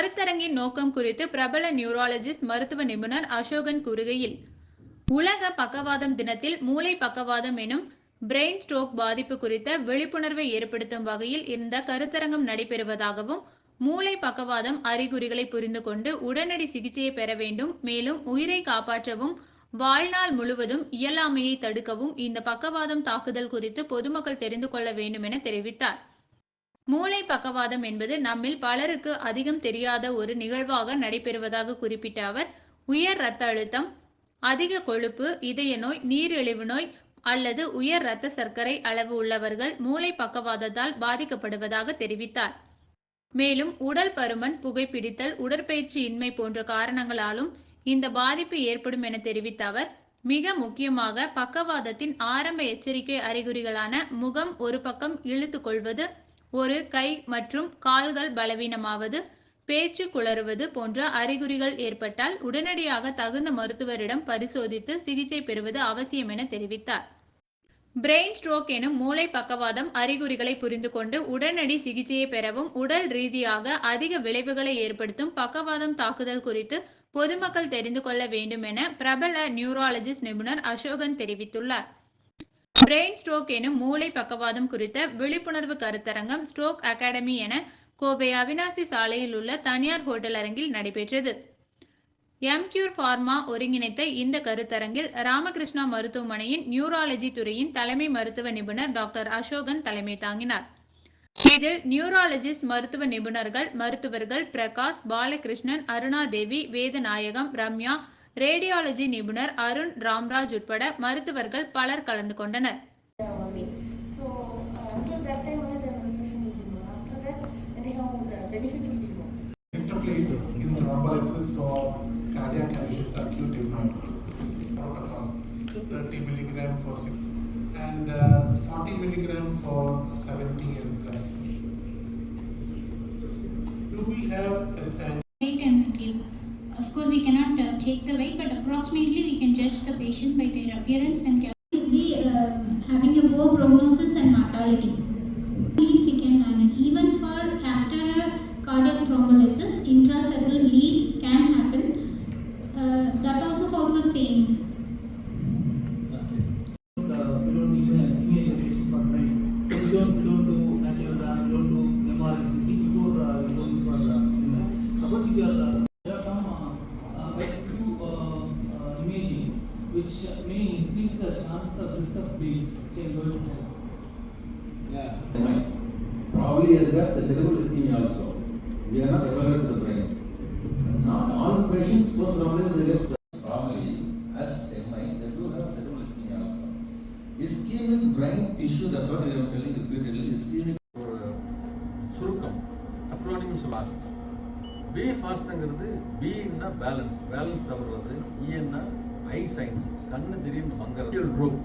கருத்தரங்கின் நோக்கம் குறித்து பிரபல நியூராலஜிஸ்ட் மருத்துவ நிபுணர் அசோகன் கூறுகையில் உலக பக்கவாதம் தினத்தில் மூளை பக்கவாதம் எனும் பிரெயின் ஸ்ட்ரோக் பாதிப்பு குறித்த விழிப்புணர்வை ஏற்படுத்தும் வகையில் இந்த கருத்தரங்கம் நடைபெறுவதாகவும் மூளை பக்கவாதம் அறிகுறிகளை புரிந்து கொண்டு உடனடி சிகிச்சையை பெற வேண்டும் மேலும் உயிரை காப்பாற்றவும் வாழ்நாள் முழுவதும் இயலாமையை தடுக்கவும் இந்த பக்கவாதம் தாக்குதல் குறித்து பொதுமக்கள் தெரிந்து கொள்ள வேண்டும் என தெரிவித்தார். மூளை பக்கவாதம் என்பது நம்மில் பலருக்கு அதிகம் தெரியாத ஒரு நிகழ்வாக நடைபெறுவதாக குறிப்பிட்ட அவர் உயர் இரத்த அழுத்தம் அதிக கொழுப்பு இதய நோய் நீரிழிவு நோய் அல்லது உயர் இரத்த சர்க்கரை அளவு உள்ளவர்கள் மூளை பக்கவாதத்தால் பாதிக்கப்படுவதாக தெரிவித்தார். மேலும் உடல் பருமன் புகைப்பிடித்தல் உடற்பயிற்சி இன்மை போன்ற காரணங்களாலும் இந்த பாதிப்பு ஏற்படும் என தெரிவித்த அவர் மிக முக்கியமாக பக்கவாதத்தின் ஆரம்ப எச்சரிக்கை அறிகுறிகளான முகம் ஒரு பக்கம் இழுத்து கொள்வது ஒரு கை மற்றும் கால்கள் பலவீனமாவது பேச்சு குளறுவது போன்ற அறிகுறிகள் ஏற்பட்டால் உடனடியாக தகுந்த மருத்துவரிடம் பரிசோதித்து சிகிச்சை பெறுவது அவசியம் என தெரிவித்தார். பிரெயின் ஸ்ட்ரோக் எனும் மூளை பக்கவாதம் அறிகுறிகளை புரிந்து கொண்டு உடனடி சிகிச்சையை பெறவும் உடல் ரீதியாக அதிக விளைவுகளை ஏற்படுத்தும் பக்கவாதம் தாக்குதல் குறித்து பொதுமக்கள் தெரிந்து கொள்ள வேண்டும் என பிரபல நியூராலஜிஸ்ட் நிபுணர் அசோகன் தெரிவித்துள்ளார். பிரெயின் ஸ்ட்ரோக் எனும் மூளை பக்கவாதம் குறித்த விழிப்புணர்வு கருத்தரங்கம் ஸ்ட்ரோக் அகாடமி என கோவை அவினாசி சாலையில் உள்ள தனியார் ஹோட்டல் அரங்கில் நடைபெற்றது. எம்கியூர் ஃபார்மா ஒருங்கிணைத்த இந்த கருத்தரங்கில் ராமகிருஷ்ணா மருத்துவமனையின் நியூராலஜி துறையின் தலைமை மருத்துவ நிபுணர் டாக்டர் அசோகன் தலைமை தாங்கினார். இதில் நியூராலஜிஸ்ட் மருத்துவ நிபுணர்கள் மருத்துவர்கள் பிரகாஷ் பாலகிருஷ்ணன் அருணாதேவி வேதநாயகம் ரம்யா ரேடியாலஜி நிபுணர் அருண் ராம்ராஜ் உட்பட மருத்துவர்கள் பலர் கலந்து கொண்டனர் only. So uh, until that time only the administration will be more. After that, anyhow the benefit will be more. interplays in thrombolysis for cardiac conditions acute immune protocol 30 milligram for 6 and uh, 40 milligram for 70 and plus do we have a stand check the weight, but approximately we can judge the patient by their appearance and be um, having a poor prognosis and mortality. which may increase the chances of risk of bleed which are going to Yeah. Mind probably has got the cerebral ischemia also. We are not evaluated the brain. And not all the patients post traumatic they get probably as MI they do have cerebral ischemia also. Ischemic brain tissue that's what I am telling repeatedly ischemic ஒரு சுருக்கம் acronym fast B ஃபாஸ்ட்டுங்கிறது பின்னா balance balance தவறுறது இஎன்னா ஐ science கண்ணு திடீர்னு Mangal room